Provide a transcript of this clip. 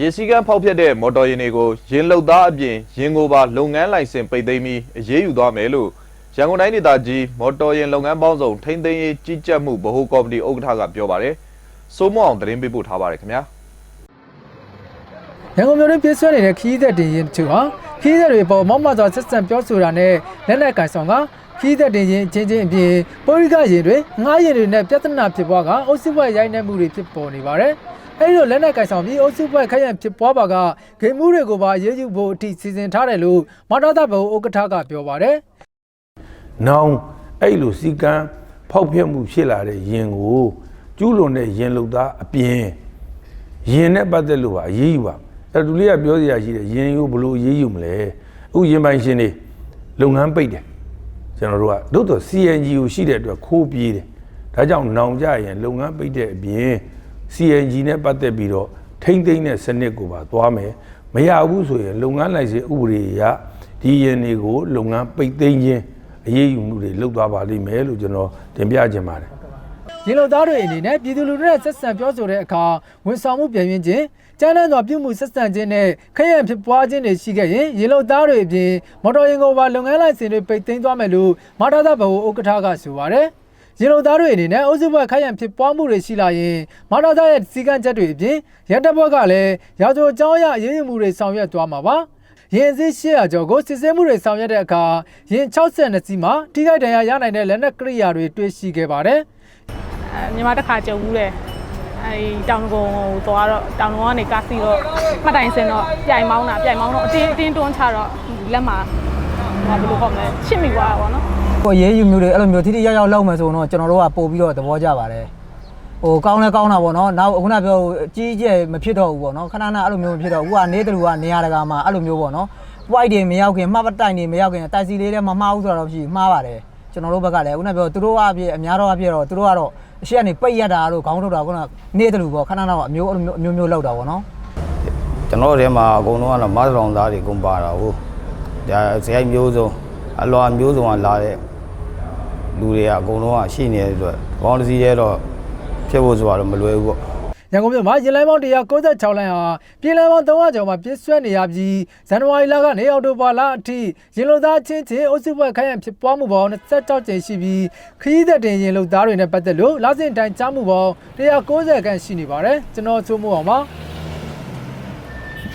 ရေစီးကမ်းဖောက်ဖျက်တဲ့မော်တော်ယာဉ်တွေကိုယာဉ်လုတ်သားအပြင်ယာဉ်ကိုပါလုပ်ငန်းလိုင်စင်ပိတ်သိမ်းပြီးအရေးယူသွားမယ်လို့ရန်ကုန်တိုင်းဒေသကြီးမော်တော်ယာဉ်လုပ်ငန်းပေါင်းစုံထိန်းသိမ်းရေးကြီးကြပ်မှုဗဟိုကော်မတီဥက္ကဋ္ဌကပြောပါတယ်။စိုးမောအောင်သတင်းပေးပို့ထားပါတယ်ခင်ဗျာ။ရန်ကုန်မြို့တွင်ပြည့်စွဲနေတဲ့ခီးသက်တင်ရင်တို့ဟာခီးသက်တွေပေါ်မောက်မစွာဆက်ဆံပြောဆိုတာနဲ့လက်နက်ကန်ဆောင်ကခီးသက်တင်ရင်ချင်းချင်းအပြင်ပိုရိကရင်တွေငားရင်တွေနဲ့ပြဿနာဖြစ်ပွားကအုပ်စုပွဲရိုက်နှက်မှုတွေဖြစ်ပေါ်နေပါတယ်။ အဲဒီလိုလက်နက်ကန်ဆောင်ပြီးအုပ်စုပွဲခက်ရန်ဖြစ်ပွားပါကဂိမ်းမှုတွေကိုပါရေးယူဖို့အထိစီစဉ်ထားတယ်လို့မတော်တာဘုံဥက္ကဋ္ဌကပြောပါတယ်။နောင်အဲ့လိုစီကံဖောက်ဖျက်မှုဖြစ်လာတဲ့ယင်ကိုကျူးလွန်တဲ့ယင်လုတ်သားအပြင်ယင်နဲ့ပတ်သက်လို့ပါအရေးယူပါအဲ့ဒူလေးကပြောစရာရှိတယ်ယင်ကိုဘယ်လို့အရေးယူမလဲအခုယင်ပိုင်ရှင်တွေလုပ်ငန်းပိတ်တယ်ကျွန်တော်တို့ကတို့တော့ CNG ကိုရှိတဲ့အတွက်ခိုးပြေးတယ်ဒါကြောင့်နောင်ကြရင်လုပ်ငန်းပိတ်တဲ့အပြင် CNG နဲ့ပတ်သက်ပြီးတော့ထိမ့်သိမ့်တဲ့စနစ်ကိုပါသွားမယ်မရဘူးဆိုရင်လုပ်ငန်းလိုင်စင်ဥပဒေအရဒီယင်တွေကိုလုပ်ငန်းပိတ်သိမ်းခြင်းအရေးယူမှုတွေလုပ်သွားပါလိမ့်မယ်လို့ကျွန်တော်တင်ပြခြင်းပါတယ်ရင်လုံသားတွေအနေနဲ့ပြည်သူလူထုနဲ့ဆက်ဆံပြောဆိုတဲ့အခါဝန်ဆောင်မှုပြန်ရင်းခြင်းကျန်းတဲ့စွာပြုမှုဆက်ဆံခြင်းနဲ့ခရရဖြစ်ပွားခြင်းတွေရှိခဲ့ရင်ရင်လုံသားတွေအပြင်မော်တော်ယာဉ်ကိုပါလုပ်ငန်းလိုင်စင်တွေပိတ်သိမ်းသွားမယ်လို့မထာသဘဟုဥက္ကဋ္ဌကဆိုပါတယ်။ ရင်လုံသားတွေအနေနဲ့အုပ်စုဘက်ခရရဖြစ်ပွားမှုတွေရှိလာရင်မထာသရဲ့စီကံချက်တွေအပြင်ရန်တပ်ဘက်ကလည်းရာဇဝအကြောင်းအရအရေးယူမှုတွေဆောင်ရွက်သွားမှာပါ။ရင်စည်း800ကျော်ကိုစစ်ဆေးမှုတွေဆောင်ရွက်တဲ့အခါရင်62စီးမှာထိခိုက်ဒဏ်ရာရနိုင်တဲ့လက်နက်ကရိယာတွေတွေ့ရှိခဲ့ပါတယ်။အဲညီမတစ်ခါကြုံဘူးတယ်အဲဒီတောင်ကုန်းကိုသွားတော့တောင်ကုန်းကနေကားစီတော့မှတ်တိုင်စင်တော့ပြိုင်မောင်းတာပြိုင်မောင်းတော့အတင်းအတင်းတွန်းချတော့လက်မှာဟောဘယ်လိုခေါ်မလဲချစ်မိသွားတာပေါ့နော် ဟိုရေးယူမျိုးတွေအဲ့လိုမျိုးထိထိရောက်ရောက်လုပ်မယ်ဆိုတော့ကျွန်တော်တို့ကပို့ပြီးတော့သဘောကျပါတယ်ဟိုကောင်းလဲကောင်းတာပေါ့နော်နောက်ခုနပြောအကြီးကျယ်မဖြစ်တော့ဘူးပေါ့နော်ခဏခဏအဲ့လိုမျိုးမဖြစ်တော့ဘူးကနေတူကနေရာတကာမှာအဲ့လိုမျိုးပေါ့နော် white တွေမရောက်ခင်မှတ်ပတိုင်တွေမရောက်ခင်တိုက်စီလေးလည်းမမှားဘူးဆိုတော့ရှိမှားပါတယ်ကျွန်တော်တို့ဘက်ကလည်းခုနပြောသူတို့အပြည့်အများတော့အပြည့်တော့သူတို့ကတော့အရှိကနေပိတ်ရတာတို့ခေါင်းထုတ်တာခုနနေတူပေါ့ခဏခဏအမျိုးအမျိုးမျိုးလောက်တာပေါ့နော်ကျွန်တော်တို့ထဲမှာအကုန်လုံးကတော့မသရောင်သားတွေအကုန်ပါတာဟုတ်ဒါဇယိုက်မျိုးစုံ အလွာမျိုးစုံကလာတဲ့လူတွေကအကုန်လုံးကရှိနေတဲ့အတွက်ဘောင်းတစ်စီးရဲတော့ဖြစ်ဖို့ဆိုတာတော့မလွယ်ဘူးပေါ့ရန်ကုန်မြို့မှာရင်လိုင်းပေါင်း196လိုင်းဟာပြည်လမ်းပေါင်း300ကျော်မှာပြည့်စွဲနေရပြီးဇန်နဝါရီလကနေအောက်တိုဘာလအထိရင်လုံသားချင်းချင်းအုပ်စုပွဲခိုင်းရန်ဖြစ်ပွားမှုပေါင်း26ကြိမ်ရှိပြီးခရီးသက်တင်ရင်လုံသားတွေနဲ့ပတ်သက်လို့လစဉ်တိုင်းကြားမှုပေါင်း190ခန့်ရှိနေပါတယ်ကျွန်တော်ချိုးမို့အောင်ပါ